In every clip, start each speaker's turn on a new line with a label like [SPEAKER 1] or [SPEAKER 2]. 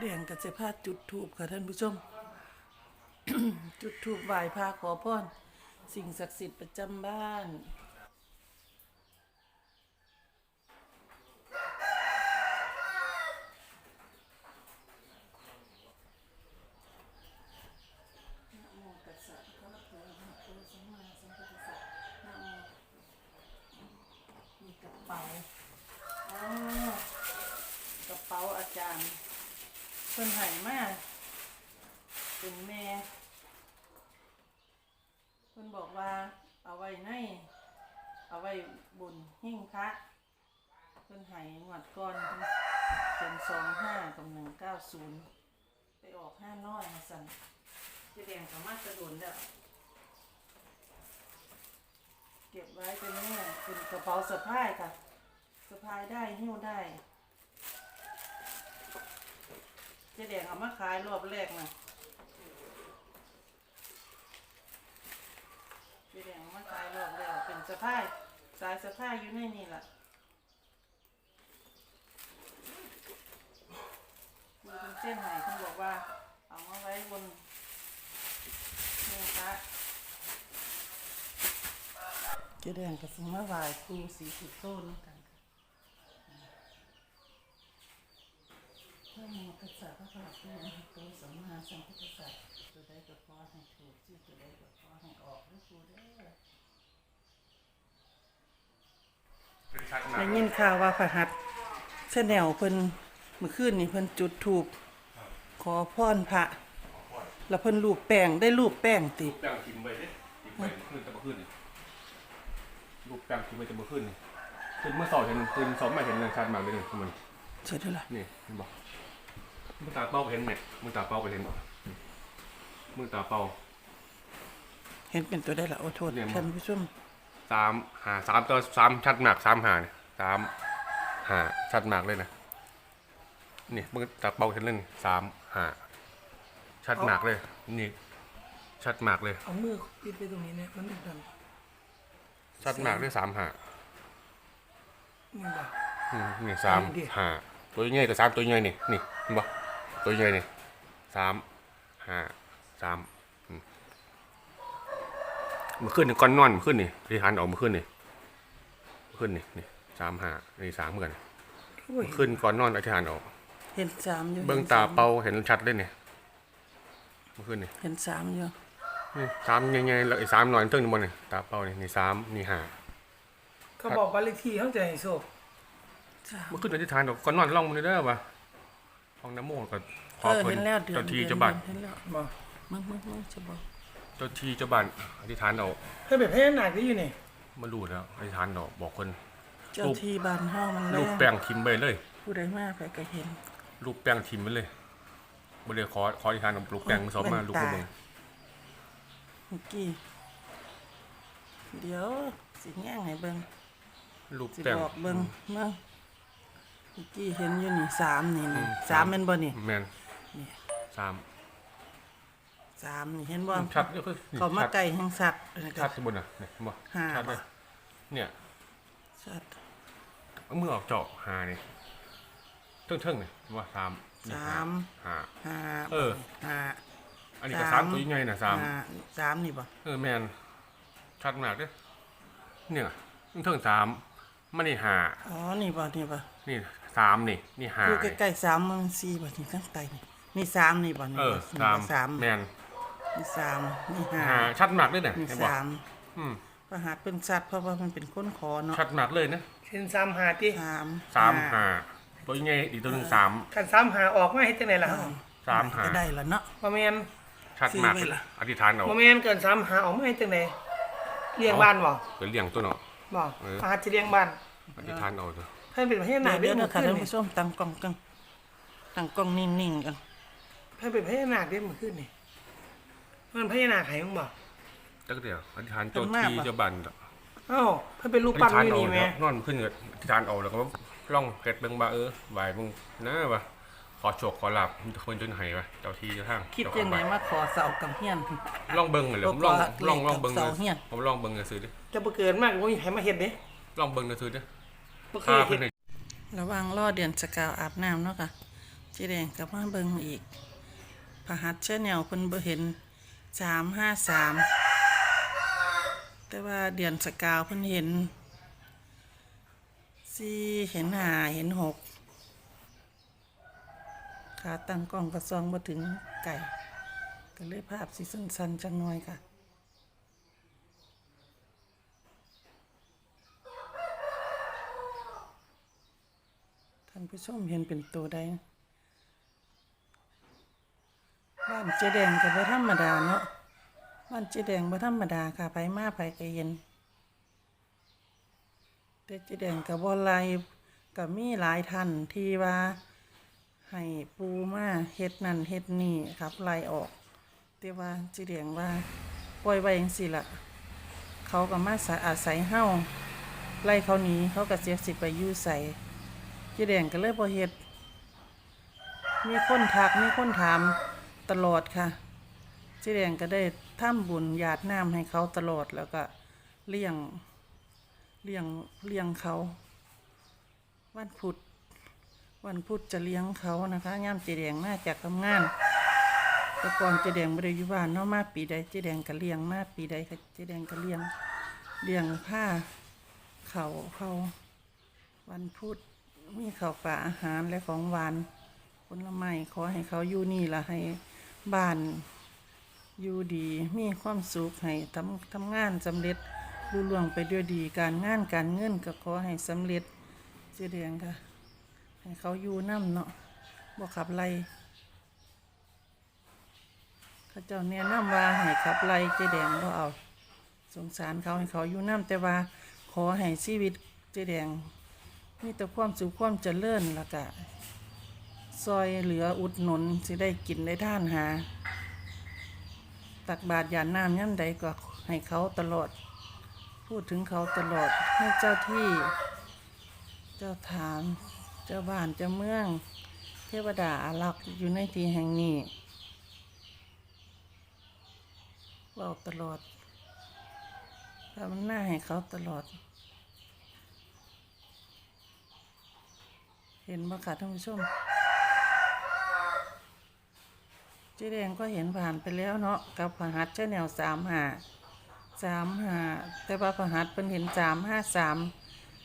[SPEAKER 1] แดงกับเสพาจุดทูบค่ะท่านผู้ชม จุดทูบไหว้พระขอพรสิ่งศักดิ์สิทธิ์ประจำบ้าน นะโมตัสสะภะคะวะโตอะระหะโตสัมมาสัมพุทธัสสะนะโมมีกระเป๋าอ๋อกระเป๋าอาจารย์ เพิ่นให้มาเป็นแม่เพิ่นบอกว่าเอาไว้ในเอาไว้บนหิ้งพระเพิ่นให้งวดก่อนเป็นสองห้ากับหนึ่งเก้าศูนย์ไปออกห้าน้อยมาสั่นจะแดงสามารถกระโดดได้เก็บไว้เป็นเนี่ยเป็นกระเป๋าสะพายค่ะสะพายได้หิ้วได้เจะแดงเอามาขายรอบแรกนะจะแดงเอามาขายรอบแรกเป็นสะพายสายสะพายอยู่ในนี่แหละมีเป็นเส้นไหนเขาบอกว่า เอามาไว้บนนี่ค่ะเจ๊แดงกับสมาวายครูสีสุดโต้นกันค่ะพระ โมกัสสะพระพุทธเจ้าอะระหะโตสัมมาสัมพุทธัสสะตัวใดก็ขอให้ถูกชื่อตัวใดก็ขอให้ออกด้วยครูเด้อ
[SPEAKER 2] เป็นชัดมา
[SPEAKER 1] ได้
[SPEAKER 2] ก
[SPEAKER 1] ยินข่าวว่าพระหัตถ์เส้นแนวเพิ่นเมื่อคืนนี่เพิ่นจุดถูกขอพรพระ แล้วเพิ่นรูปแป้งได้รูปแป้งติ
[SPEAKER 2] รูปแป้งทิมไปเด้ทิมไปเมื่อคืนจะมาขึ้นนี่รูปแป้งทิมไปจะมาขึ้นนี่คือเมื่อสอบเห็นคืนสอบมาเห็นเรื่องชัดมากเลยนี่มัน
[SPEAKER 1] ใช่ด้วยล่ะ
[SPEAKER 2] นี่เห็นบอก มือตาเป้าไปเห็นเนี่ยมือตาเป้าไปเห็นมือตาเป้า
[SPEAKER 1] เห็นเป็นตัวได้ละโอ้โทษ
[SPEAKER 2] เนี่ย
[SPEAKER 1] ท่านผู้ชม
[SPEAKER 2] สามหาสามตัวสามชัดมากสามหาเนี่ยสามหาชัดมากเลยนะนี่มือตาเป้าเห็นเล่นสามหาชัดมากเลย นี่ ชัดมากเลย
[SPEAKER 1] เอามือปิดไปตรงนี้เนี่ยมันดัง
[SPEAKER 2] ชัดมากเลยสามหา
[SPEAKER 1] นี่บ่
[SPEAKER 2] อืมนี่สาม
[SPEAKER 1] เอาดิ
[SPEAKER 2] ห้าตัวใหญ่กับสามตัวใหญ่นี่นี่เห็นบ่ ตัวใหญ่นี่สามห้าสามอืมเมื่อคืนนี่ก้อนนอนเมื่อคืนนี่ที่หันออกเมื่อคืนนี่เมื่อคืนนี่นี่สามห้านี่สามเหมือนกัน
[SPEAKER 1] โอ้ย
[SPEAKER 2] เมื่อคืนก้อนนอนอธิษฐานออก
[SPEAKER 1] เห็นสามอยู่
[SPEAKER 2] เบิ้งตาเป่าเห็นชัดเลยนี่เมื่อคืนนี่
[SPEAKER 1] เห็นสามอยู่
[SPEAKER 2] นี่สามใหญ่ๆแล้วไอ้สามหน่อยเท่งนี่บนนี่ตาเป่านี่นี่สามนี่ห้า
[SPEAKER 3] เขาบอกบ้านเลขที่เขาจะให้โชค
[SPEAKER 1] สาม
[SPEAKER 2] เมื่อคืนอธิษฐานออกก้อนนอนล่องมันเลยเด้อวะ ห้องน้ำโมกับข
[SPEAKER 1] เอ
[SPEAKER 2] อ
[SPEAKER 1] อ
[SPEAKER 2] เพิ่น
[SPEAKER 1] เห็นแล้วเดือน
[SPEAKER 2] เจ้าที่
[SPEAKER 1] ดือน
[SPEAKER 2] เจ้าบ้าน
[SPEAKER 1] เห็นแล้ว
[SPEAKER 3] บอก
[SPEAKER 1] มึงมึงมึงจะบอก
[SPEAKER 2] เจ้าที่เจ้าบ้านอธิษฐานเอา
[SPEAKER 3] ให้แบบให้หนักได้อยู่นี่
[SPEAKER 2] มารู้แล้วอธิษฐานเอาบอกคน
[SPEAKER 1] เจ้าที่บ้านห้องมัน
[SPEAKER 2] รู
[SPEAKER 1] แล้
[SPEAKER 2] ป
[SPEAKER 1] ว
[SPEAKER 2] แป้งทิมไปเลย
[SPEAKER 1] ผู้ใดมาไปก็เห็น
[SPEAKER 2] รูปแป้งทิมไปเลยบ่ได้ขอขออธิษฐานเอารูปแป้งมาสอบมา
[SPEAKER 1] แว่น
[SPEAKER 2] รูป
[SPEAKER 1] ตา
[SPEAKER 2] มาเบิ่ง
[SPEAKER 1] เมื่อกี้เดี๋ยวสิแง่งให้เบิ่ง
[SPEAKER 2] รูป
[SPEAKER 1] สิ
[SPEAKER 2] แป้ง
[SPEAKER 1] บอกเบิ่งมาเมื่อ กี้เห็นอยู่นี่สามนี่นี่
[SPEAKER 2] อืม
[SPEAKER 1] สามเป็นบ่นี่
[SPEAKER 2] แม่น
[SPEAKER 1] นี่
[SPEAKER 2] สาม
[SPEAKER 1] สามนี่เห็นบ่
[SPEAKER 2] ชัดก็คือ
[SPEAKER 1] เขามา
[SPEAKER 2] ชัด
[SPEAKER 1] ไก่แห่งสัตว์นะค
[SPEAKER 2] ชั
[SPEAKER 1] รั
[SPEAKER 2] ด
[SPEAKER 1] บ
[SPEAKER 2] ที่บนน่ะเนี่ยเห็นบ่
[SPEAKER 1] ห้า
[SPEAKER 2] ชัดเลยเนี่ย
[SPEAKER 1] สัตว์
[SPEAKER 2] เอามือออกเจาะหานี่เทิงๆนี่เห็นบ่สามนี่
[SPEAKER 1] สาม
[SPEAKER 2] ห้า
[SPEAKER 1] ห้า
[SPEAKER 2] เออ
[SPEAKER 1] ห้า
[SPEAKER 2] อันนี้ก็
[SPEAKER 1] สา
[SPEAKER 2] สามมตัวใหญ่น่ะสาม
[SPEAKER 1] ห้าสามนี่บ่
[SPEAKER 2] เออแม่นชัดมากเด้อเนี่ยเทิงสามมันนี่ห้า
[SPEAKER 1] อ๋อนี่บ่นี่บ่
[SPEAKER 2] นี่ สามนี่นี่ห้า
[SPEAKER 1] อยู่
[SPEAKER 2] นี่
[SPEAKER 1] ใกล้ๆสามมันสี่บ่นี่ทั้งไตนี่นี่สามนี่บ่นี่
[SPEAKER 2] เออ
[SPEAKER 1] บ่นี่
[SPEAKER 2] สาม
[SPEAKER 1] ก็สาม
[SPEAKER 2] แมน
[SPEAKER 1] นี่สามนี่ห้า
[SPEAKER 2] หาชัดมากเลยเนี่ย
[SPEAKER 1] นี่
[SPEAKER 2] เห็นบอก
[SPEAKER 1] สาม
[SPEAKER 2] อืม
[SPEAKER 1] ประหัตเป็นสัตว์เพราะว่ามันเป็นคนขอเนาะ
[SPEAKER 2] ชัดมากเลยนะ
[SPEAKER 3] เห็นสามหาที่
[SPEAKER 1] สาม
[SPEAKER 2] สามหาตัวใหญ่อีกตัวหนึ่งสาม
[SPEAKER 3] ขันสามหาออกมาให้จังไหนล่ะ
[SPEAKER 2] สามหา
[SPEAKER 1] ก็ได้ละเนาะ
[SPEAKER 3] โมเมน
[SPEAKER 2] ชัดมาก
[SPEAKER 1] ซื้อไว้
[SPEAKER 2] เลย
[SPEAKER 1] ล่ะ
[SPEAKER 2] อธิษฐานเอา
[SPEAKER 3] โมเมนเกินสามหาออกมาให้จังไหนเลี้ยงบ้านบ่
[SPEAKER 2] เป็นเลี้ยงตัวเนาะ
[SPEAKER 3] บ่
[SPEAKER 2] เออ
[SPEAKER 3] อาจจะเลี้ยงบ้าน
[SPEAKER 2] อธิษฐานเอาเถอะ
[SPEAKER 3] เพิ่นเป็นพญานาค
[SPEAKER 1] เดี๋
[SPEAKER 3] ได้
[SPEAKER 1] เดี๋ยว
[SPEAKER 3] เมื่
[SPEAKER 1] นะ
[SPEAKER 3] อ
[SPEAKER 1] ค่ะ
[SPEAKER 3] คืน
[SPEAKER 1] ท่าน
[SPEAKER 3] นี่
[SPEAKER 1] ผู้ชมตั้งกล้องกันตั้งกล้องนิ่งๆกัน
[SPEAKER 3] เพิ่นเป็นพญานาคได้เมื่อคืนนี่เพิ่นพญานาคไห้มึงบ่
[SPEAKER 2] จักเดียวอธิษฐานเจ้าที่เจ้าบ้านเถอะ
[SPEAKER 3] เอ้าเพิ่นเป็นลู
[SPEAKER 2] อธิ
[SPEAKER 3] ปั้น
[SPEAKER 2] ษฐาน
[SPEAKER 3] อยู่
[SPEAKER 2] เอา
[SPEAKER 3] นี่แหม่
[SPEAKER 2] นอนขึ้นก็อธิษฐานเอาแล้วก็ล่องเฮ็ดเบิ่งบ่าเออไหวมึงนะว่าขอโชคขอลาบคนจนให้ว่าเจ้าที่เจ้าทาง
[SPEAKER 1] คิด
[SPEAKER 2] จั
[SPEAKER 1] งไง
[SPEAKER 2] บ้าน
[SPEAKER 1] มาขอเสากับเฮียน
[SPEAKER 2] ล่องเบิ่งเลยผมล่อง
[SPEAKER 1] บอกว่
[SPEAKER 2] องล่องเบิ่ง
[SPEAKER 1] เลย
[SPEAKER 2] ผมล่องเบิ่งเลยซื่อดิ
[SPEAKER 3] จะบ่เกินมากบ่มีใครมาเฮ็ดเด้
[SPEAKER 2] ล่องเบิ่งเลยซื่อดิ
[SPEAKER 3] บ่เค
[SPEAKER 2] ค่ายเพิ่
[SPEAKER 3] เฮ็
[SPEAKER 2] น
[SPEAKER 3] ด
[SPEAKER 2] ให้
[SPEAKER 1] ระหว่างรอเดือนสกาวอาบน้ำเนาะค่ะเจจีแดงกลับมาเบิ่งอีกพหัสเชแนลเพิ่นบ่เห็นสามห้าสามแต่ว่าเดือนสกาวเพิ่นเห็นสี่เห็นห้าเห็นหกขาตั้งกล้องกระซองมาถึงไก่ก็เลยภาพสีสั้นๆจังน้อยค่ะ ท่าน ผู้ชมเห็นเป็นตัวใดบ้านเจแดงกับบ่ธรรมดาเนาะบ้านเจแดงบ่ธรรมดาค่ะไปมาไปก็เห็นแต่เจแดงกับบ่ไลายกับมีหลายท่านที่ว่าให้ปูมาเฮ็ดนั่นเฮ็ดนี่ครับไล่ออกแต่ว่าเจแดงว่าปล่อยไว้จังซี่ล่ะเขาก็มาสาอาศัยเฮาไล่เขาหนีเขาก็เสียสิไปอยู่ใส่ จ๊แดงก็เลยพอเฮ็ด มีคนทักมีคนถามตลอดค่ะเจ๊แดงก็ได้ทำบุญหยาดน้ำให้เขาตลอดแล้วก็เลี้ยงเลี้ยงเลี้ยงเขา วันพุธวันพุธจะเลี้ยงเขานะคะย่ามเจ๊แดงมาจากทำงานแต่ก่อนเจ๊แดงไม่ได้อยู่บ้านเนาะมาปีใดเจ๊แดงก็เลี้ยงมาปีใดก็เจ๊แดงก็เลี้ยงเลี้ยงผ้าเขาเขาวันพุธ มีข้าวปลาอาหารและของหวานผลไม้ขอให้เขาอยู่นี่ละให้บ้านอยู่ดี มีความสุขให้ทำทำงานสำเร็จรุ่ล่วงไปด้วยดีการงานการเงินก็ขอให้สำเร็จเจดียงค่ะ ให้เขาอยู่น้ำเนาะบ่ขับไล่เขาเจ้าเนี่ยน้ำว่าให้ขับไล่เจแดงบ่เอา สงสารเขาให้เขาอยู่น้ำแต่ว่าขอให้ชีวิตเจแดง มีแต่ความสุขความเจริญแล้วก็ซอยเหลืออุดหนุนสิได้กินได้ท่านหา ตักบาตรหยาดน้ำย่ำใดก็ให้เขาตลอด พูดถึงเขาตลอดให้เจ้าที่ เจ้าฐาน เจ้าบ้านเจ้าเมือง เทวดาอารักษ์อยู่ในที่แห่งนี้เว่าตลอดทำหน้าให้เขาตลอด เห็นบ่ค่ะท่านผู้ชมเจ๊แดงก็เห็นผ่านไปแล้วเนาะกับพหัสเจ้าแนวสามหาสามหาแต่ว่าพหัสเป็นเห็นสามห้าสาม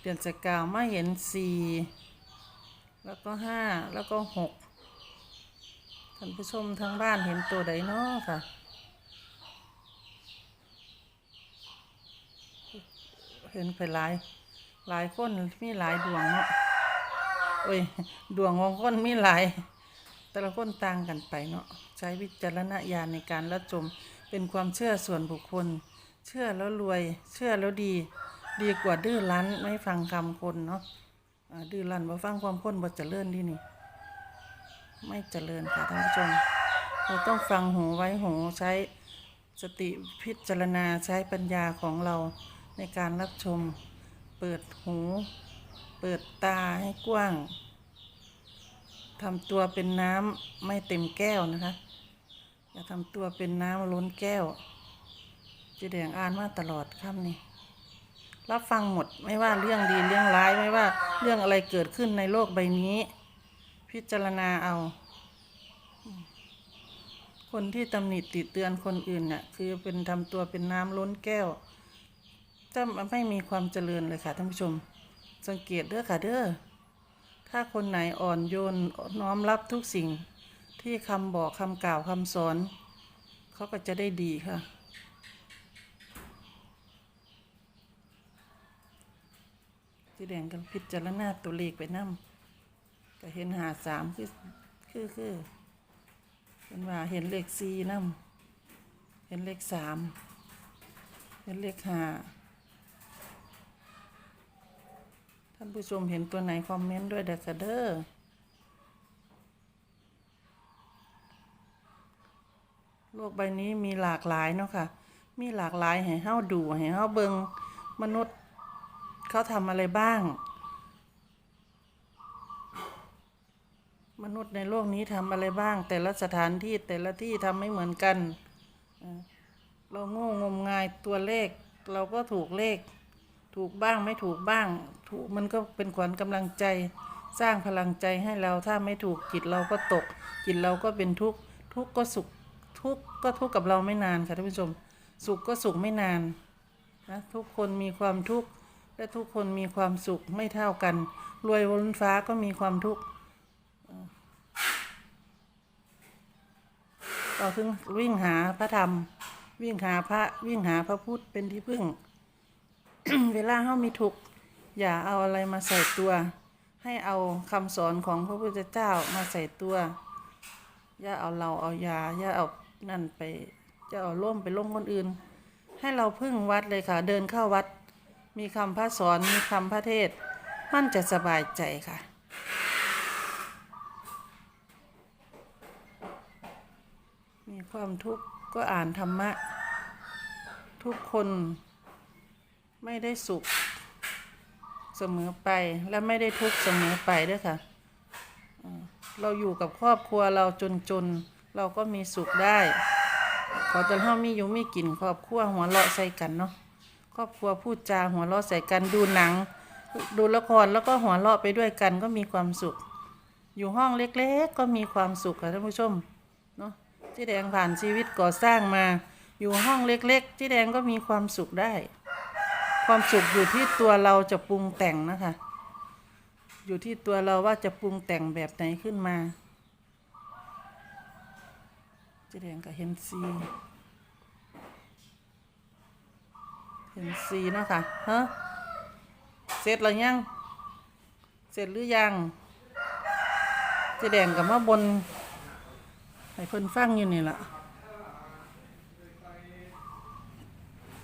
[SPEAKER 1] เดือนสกาวมาเห็นสี่แล้วก็ห้าแล้วก็หกท่านผู้ชมทางบ้านเห็นตัวใดเนาะค่ะเห็นไปหลายหลายคนมีหลายดวงเนาะ โอ้ยดวงของคนมีหลาย แต่ละคนต่างกันไปเนาะใช้วิจารณญาณในการรับชมเป็นความเชื่อส่วนบุคคล เชื่อแล้วรวย เชื่อแล้วดี ดีกว่าดื้อรั้นไม่ฟังคำคนเนาะดื้อรั้นบ่ฟังความคนบ่เจริญดีนี่ ไม่เจริญค่ะท่านผู้ชมเราต้องฟังหูไว้หูใช้สติพิจารณาใช้ปัญญาของเราในการรับชม เปิดหู ปิดตาให้กว้างทำตัวเป็นน้ำไม่เต็มแก้วนะคะ อย่าทำตัวเป็นน้ำล้นแก้วจะแดงอ่านมาตลอดค่ำนี้รับฟังหมดไม่ว่าเรื่องดีเรื่องร้ายไม่ว่า เรื่องอะไรเกิดขึ้นในโลกใบนี้ พิจารณาเอา คนที่ตำหนิติเตือนคนอื่นน่ะคือเป็นทำตัวเป็นน้ำล้นแก้วจะไม่มีความเจริญเลยค่ะท่านผู้ชม สังเกตเด้อค่ะเด้อถ้าคนไหนอ่อนโยนน้อมรับทุกสิ่งที่คำบอกคำกล่าวคำสอน เขาก็จะได้ดีค่ะ สีแดงกันพิจารณาตัวเลขไปนำก็เห็นหาสามคือคือคือเป็นว่าเห็นเลขสี่นำเห็นเลขสามเห็นเลขห้า ท่านผู้ชมเห็นตัวไหนคอมเมนต์ด้วยเด็กเด้อโลกใบนี้มีหลากหลายเนาะค่ะ มีหลากหลายให้เฮาดูให้เฮาเบิงมนุษย์เขาทำอะไรบ้าง มนุษย์ในโลกนี้ทำอะไรบ้าง แต่ละสถานที่แต่ละที่ทำไม่เหมือนกันเอ่อเราโง่งมงายตัวเลข เราก็ถูกเลข ถูกบ้างไม่ถูกบ้าง ถูกมันก็เป็นขวัญกำลังใจ สร้างพลังใจให้เราถ้าไม่ถูกจิตเราก็ตก จิตเราก็เป็นทุกข์ทุกข์ก็สุขทุกข์ก็ทุกข์กับเราไม่นานค่ะท่านผู้ชม สุขก็สุขไม่นานนะทุกคนมีความทุกข์และทุกคนมีความสุขไม่เท่ากัน รวยบนฟ้าก็มีความทุกข์เออเราถึงวิ่งหาพระธรรม วิ่งหาพระวิ่งหาพระพุทธเป็นที่พึ่ง เวลาเฮามีทุกข์อย่าเอาอะไรมาใส่ตัว ให้เอาคำสอนของพระพุทธเจ้ามาใส่ตัว อย่าเอาเราเอายา อย่าเอานั่นไปจะเอาล่มไปล่มคนอื่น ให้เราพึ่งวัดเลยค่ะ เดินเข้าวัด มีคำพระสอนมีคำพระเทศ มันจะสบายใจค่ะ มีความทุกข์ก็อ่านธรรมะ ทุกคน ไม่ได้สุขเสมอไปและไม่ได้ทุกข์เสมอไปด้วยค่ะ เราอยู่กับครอบครัวเราจนๆ เราก็มีสุขได้ ขอจนเฮามีอยู่มีกินครอบครัวหัวเราะใส่กันเนาะครอบครัวพูดจาหัวเราะใส่กันดูหนัง ดูละครแล้วก็หัวเราะไปด้วยกันก็มีความสุข อยู่ห้องเล็กๆ ก็มีความสุขค่ะท่านผู้ชมเนาะเจ๊แดงผ่านชีวิตก่อสร้างมา อยู่ห้องเล็กๆเจ๊แดงก็มีความสุขได้ ความสุขอยู่ที่ตัวเราจะปรุงแต่งนะคะ อยู่ที่ตัวเราว่าจะปรุงแต่งแบบไหนขึ้นมาเจ๊แดงก็เห็นซีเห็นซีนะคะฮะเสร็จแล้วยัง เสร็จหรือยังจ๊แดงกับมาบนให้เพิ่นฟังอยู่นี่ล่ะ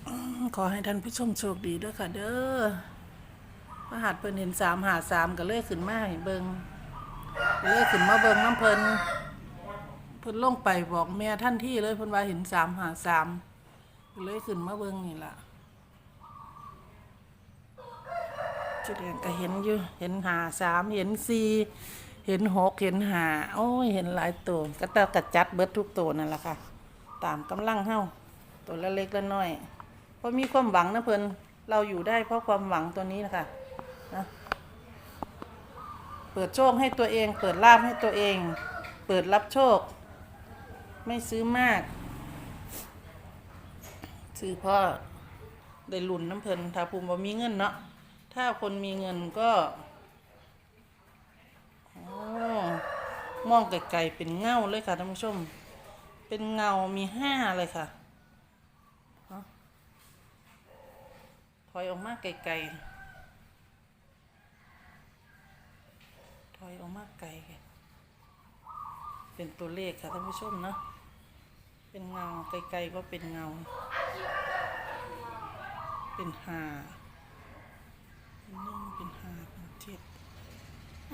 [SPEAKER 1] อืม ขอให้ท่านผู้ชมโชคดีด้วยค่ะ เด้อพระหัตเพิ่นเห็นสามหาสามก็เลยขึ้นมาให้เบิงก็เลยขึ้นมาเบิงน้ำเพิ่นเพิ่นลงไปบอกแม่ท่านที่เลยเพิ่นว่าเห็นสามหาสามก็เลยขึ้นมาเบิงนี่ล่ะจุดแดงก็เห็นอยู่ เห็นหาสามเห็นสี่เห็นหกเห็นหาโอ้ยเห็นหลายตัวก็ต้องกระจัดเบิดทุกตัวนั่นแหละค่ะ ตามกำลังเฮาตัวละเล็กละน้อย พราะมีความหวังนะเพิ่นเราอยู่ได้เพราะความหวังตัวนี้นะคะนะเปิดโชคให้ตัวเอง เปิดลาภให้ตัวเอง เปิดรับโชค ไม่ซื้อมาก ซื้อพ่อได้หลุนน้ำเพลินถ้าภูมิบ่มีเงินเนาะถ้าคนมีเงินก็โอ้มองไกลๆเป็นเงาเลยค่ะท่านผู้ชม เป็นเงามีห้าเลยค่ะ อยออกมาไกลๆถอยออกมาไกลค่ะเป็นตัวเลขค่ะท่านผู้ชมนะ เป็นเงาไกลๆก็เป็นเงา เป็นหาเป็นหนึ่งเป็นหาเป็นเจ็ด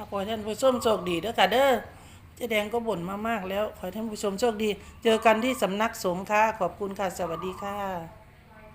[SPEAKER 1] ขอให้ท่านผู้ชมโชคดีเด้อค่ะเด้อเจ๊แดงก็บ่นมามากแล้ว ขอให้ท่านผู้ชมโชคดี เจอกันที่สำนักสงฆ์ค่ะ ขอบคุณค่ะ สวัสดีค่ะ